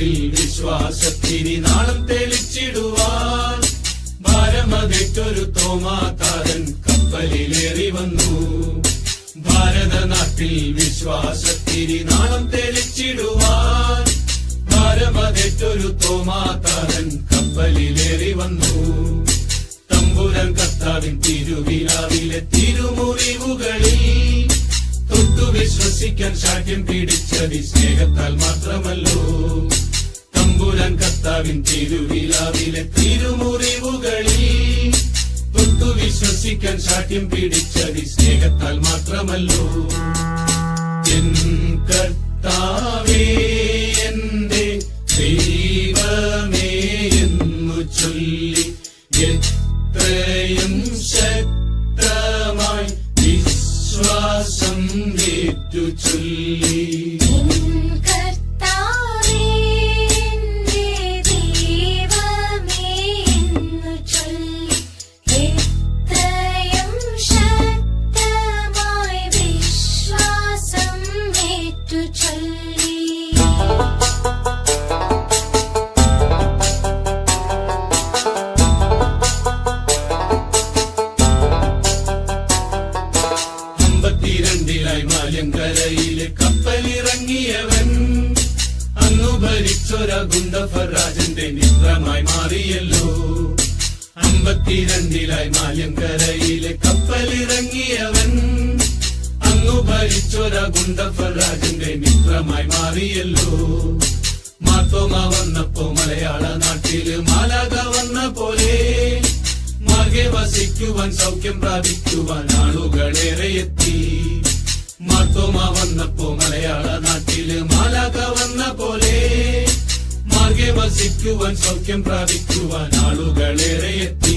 മനസ്സിൽ വിശ്വാസത്തിരി നാളം തെളിച്ചിടുവാൻ. ഭാരമതിട്ടൊരു തോമാതാരൻ കപ്പലിലേറി വന്നു. ഭാരതനാട്ടിൽ വിശ്വാസത്തിരി നാളം തെളിച്ചിടുവാൻ. ഭാരമതിട്ടൊരു തോമാതാരൻ കപ്പലിലേറി വന്നു. തമ്പുരൻ കർത്താവിൻ തിരുവിലാവിലെ തിരുമുറിവുകളിൽ തൊട്ടു വിശ്വസിക്കാൻ ശാഠ്യം പിടിച്ചതി സ്നേഹത്താൽ മാത്രമല്ലോ. തമ്പുരാൻ കർത്താവിൻ തിരുവിലാവിലെ തിരുമുറിവുകളിൽ തൊട്ടു വിശ്വസിക്കാൻ ശാഠ്യം പിടിച്ചതി സ്നേഹത്താൽ മാത്രമല്ലോ. എൻ കർത്താവേ എന്റെ ദൈവമേ എന്നു ചൊല്ലി എത്രയും ഭരിച്ചൊര ഗുണ്ടഫരാജന്റെ മിത്രമായി മാറിയല്ലോ. അമ്പത്തിരണ്ടിലായി മാലങ്കരയിലെ കപ്പലിറങ്ങിയവൻ. അങ്ങു ഭരിച്ചൊര ഗുണ്ടഫറാജന്റെ മിത്രമായി മാറിയല്ലോ. മാത്തോമ വന്നപ്പോ മലയാള നാട്ടിൽ മാലാക വന്ന പോലെ. മാർഗെ വസിക്കുവാൻ സൗഖ്യം പ്രാപിക്കുവാൻ ആളുകളേറെ എത്തി മാത്തോമ വന്നപ്പോ മലയാള നാട്ടിൽ മാലാക വന്ന പോലെ. പ്രാപിക്കുവാൻ സൗഖ്യം പ്രാപിക്കുവാൻ ആളുകളേറെ എത്തി.